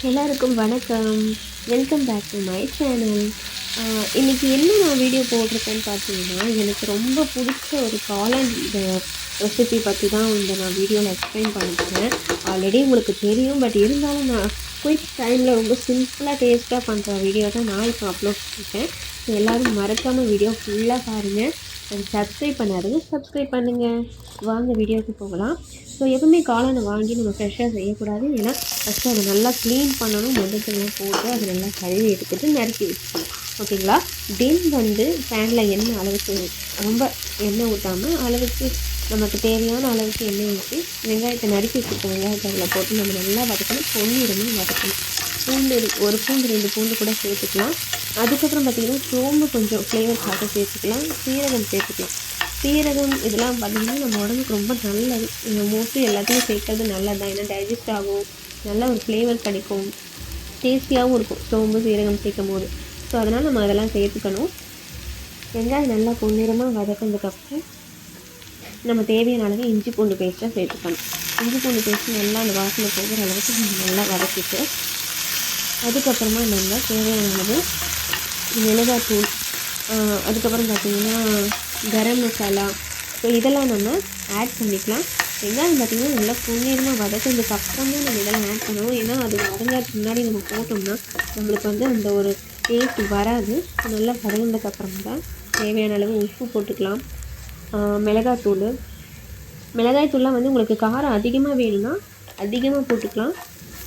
எல்லாருக்கும் வணக்கம். Welcome back to my channel இன்றைக்கி என்ன நான் வீடியோ போட்டிருக்கேன்னு பார்த்தீங்கன்னா எனக்கு ரொம்ப பிடிச்ச ஒரு காளான் ரெசிபி பற்றி தான் இந்த நான் வீடியோவில் எக்ஸ்பிளைன் பண்ணிக்கிறேன் ஆல்ரெடி உங்களுக்கு தெரியும் பட் இருந்தாலும் நான் குயிக் டைமில் ரொம்ப சிம்பிளாக டேஸ்ட்டாக பண்ணுற வீடியோ தான் நான் இப்போ அப்லோட் பண்ணிட்டேன் ஸோ எல்லோரும் மறக்காமல் வீடியோ ஃபுல்லாக பாருங்கள் சப்ஸ்கிரைப் பண்ணாதுங்க. சப்ஸ்கிரைப் பண்ணுங்கள் வாங்க வீடியோவுக்கு போகலாம். ஸோ எப்பவுமே காளானை வாங்கி நம்ம ஃப்ரெஷ்ஷாக செய்யக்கூடாது. ஏன்னா ஃபஸ்ட்டு அதை நல்லா க்ளீன் பண்ணணும். மஞ்சத்தெல்லாம் போட்டு அதை நல்லா கழுவி எடுத்துட்டு நறுக்கி வச்சுக்கணும். ஓகேங்களா? தென் வந்து பேனில் எண்ணெய் அளவுக்கு ரொம்ப எண்ணெய் ஊற்றாமல் அளவுக்கு நமக்கு தேவையான அளவுக்கு எண்ணெய் ஊற்றி வெங்காயத்தை நறுக்கி வச்சுருக்க வெங்காயத்தை அதில் போட்டு நம்ம நல்லா வதக்கணும். பொன்னிறமாக வதக்கணும். பூண்டு ஒரு பூண்டு ரெண்டு பூண்டு கூட சேர்த்துக்கலாம். அதுக்கப்புறம் பார்த்திங்கன்னா சோம்பு கொஞ்சம் ஃப்ளேவர்க்காக சேர்த்துக்கலாம். சீரகம் சேர்த்துக்கலாம். சீரகம் இதெல்லாம் பார்த்திங்கன்னா நம்ம உடம்புக்கு ரொம்ப நல்லது. மோஸ்ட்லி எல்லாத்தையும் சேர்க்கறது நல்லது தான் ஏன்னா டைஜஸ்ட் ஆகும். நல்ல ஒரு ஃப்ளேவர் கிடைக்கும். டேஸ்டியாகவும் இருக்கும். சோம்பு சீரகம் சேர்க்கும் போது ஸோ அதனால் நம்ம அதெல்லாம் சேர்த்துக்கணும். வெங்காயம் நல்லா பொன்னிறமாக வதக்கினதுக்கப்புறம் நம்ம தேவையான அளவு இஞ்சி பூண்டு பேஸ்ட்டாக சேர்த்துக்கணும். இஞ்சி பூண்டு பேஸ்ட்டு நல்லா அந்த வாசனை போகிற அளவுக்கு நம்ம நல்லா வதக்கிட்டு அதுக்கப்புறமா நம்ம தேவையான அளவு மிளகாத்தூள் அதுக்கப்புறம் பார்த்திங்கன்னா கரம் மசாலா. ஸோ இதெல்லாம் நம்ம ஆட் பண்ணிக்கலாம். வெங்காயம் பார்த்திங்கன்னா நல்லா பொன்னிறமாக வதக்கினதுக்கு அப்புறம் தான் நம்ம இதெல்லாம் ஆட் பண்ணுவோம் ஏன்னா அது வதங்கிறதுக்கு முன்னாடி நம்ம போட்டோம்னா நம்மளுக்கு வந்து அந்த ஒரு டேஸ்ட் வராது. நல்லா வதங்கினதுக்கப்புறம் தான் தேவையான அளவு உப்பு போட்டுக்கலாம். மிளகாத்தூள். மிளகாய் தூள்லாம் வந்து உங்களுக்கு காரம் அதிகமாக வேணும்னா அதிகமாக போட்டுக்கலாம்.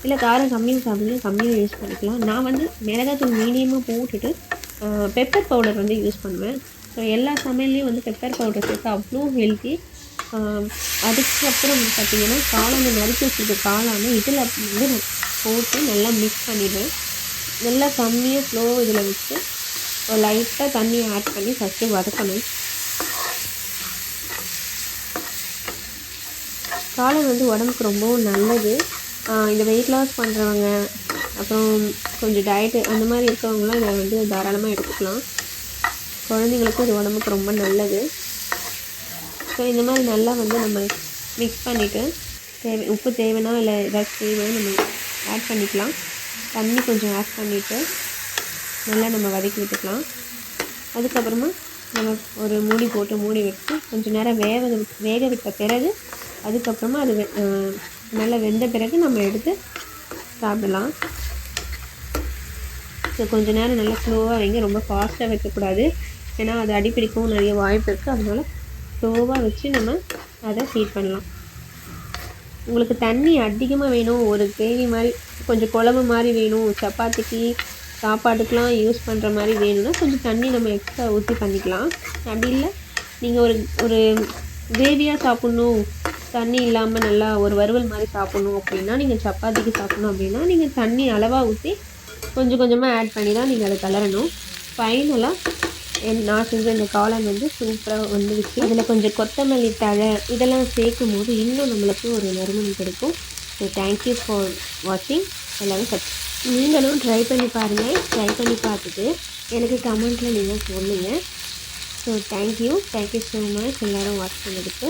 இல்லை காரம் கம்மியாக சாப்பிடுங்க கம்மியாக யூஸ் பண்ணிக்கலாம். நான் வந்து மிளகாத்தூள் மீடியமாக போட்டுட்டு பெப்பர் பவுடர் வந்து யூஸ் பண்ணுவேன். ஸோ எல்லா சமையல்லையும் வந்து பெப்பர் பவுடர் சேர்த்து அவ்வளோ ஹெல்த்தி அதுக்கப்புறம் வந்து பார்த்திங்கன்னா காளானை நறுக்கி வச்சுருக்க காளானை இதில் வந்து நான் போட்டு நல்லா மிக்ஸ் பண்ணிடுவேன். நல்லா கம்மியாக ஸ்லோ இதில் வச்சு லைட்டாக தண்ணி ஆட் பண்ணி ஃபஸ்ட்டு வதக்கணும். காளான் வந்து உடம்புக்கு ரொம்பவும் நல்லது. இந்த வெயிட் லாஸ் பண்ணுறவங்க அப்புறம் கொஞ்சம் டயட்டு அந்த மாதிரி இருக்கிறவங்களாம் இதை வந்து தாராளமாக எடுத்துக்கலாம். குழந்தைங்களுக்கும் இது உடம்புக்கு ரொம்ப நல்லது. ஸோ இந்த மாதிரி நல்லா வந்து நம்ம மிக்ஸ் பண்ணிவிட்டு தேவை உப்பு தேவைன்னா இல்லை ஏதாச்சும் தேவைன்னா நம்ம ஆட் பண்ணிக்கலாம். தண்ணி கொஞ்சம் ஆட் பண்ணிவிட்டு நல்லா நம்ம வதக்கி விட்டுக்கலாம். அதுக்கப்புறமா நம்ம ஒரு மூடி போட்டு மூடி வச்சு கொஞ்சம் நேரம் வேக வேக விட்ட பிறகு அதுக்கப்புறமா அது நல்லா வெந்த பிறகு நம்ம எடுத்து சாப்பிடலாம். ஸோ கொஞ்சம் நேரம் நல்லா ஸ்லோவாக வைங்க. ரொம்ப ஃபாஸ்ட்டாக வைக்கக்கூடாது. ஏன்னா அது அடிப்பிடிக்கவும் நிறைய வாய்ப்பு இருக்குது அதனால் ஸ்லோவாக வச்சு நம்ம அதை ஹீட் பண்ணலாம். உங்களுக்கு தண்ணி அதிகமாக வேணும். ஒரு கிரேவி மாதிரி கொஞ்சம் குழம்பு மாதிரி வேணும். சப்பாத்திக்கு சாப்பாட்டுக்கெலாம் யூஸ் பண்ணுற மாதிரி வேணும்னா கொஞ்சம் தண்ணி நம்ம எக்ஸ்ட்ரா ஊற்றி பண்ணிக்கலாம். அப்படி இல்லை நீங்கள் ஒரு ஒரு கிரேவியாக சாப்பிட்ணும். தண்ணி இல்லாமல் நல்லா ஒரு வறுவல் மாதிரி சாப்பிட்ணும் அப்படின்னா நீங்கள் சப்பாத்திக்கு சாப்பிட்ணும் அப்படின்னா நீங்கள் தண்ணி அளவாக ஊற்றி கொஞ்சம் கொஞ்சமாக ஆட் பண்ணி தான் நீங்கள் அதை கலரணும். ஃபைனலாக என் நான் செஞ்ச இந்த காளான் வந்து சூப்பராக வந்துருச்சு. அதில் கொஞ்சம் கொத்தமல்லி தழை இதெல்லாம் சேர்க்கும் போது இன்னும் நம்மளுக்கு ஒரு நறுமணம் கிடைக்கும். ஸோ தேங்க்யூ ஃபார் வாட்சிங் எல்லோரும் சப் நீங்களும் ட்ரை பண்ணி பாருங்கள் ட்ரை பண்ணி பார்த்துட்டு எனக்கு கமெண்ட்டில் நீங்கள் சொல்லுங்கள் so thank you thank you so much எல்லோரும் வாட்ச் பண்ணதுக்கு.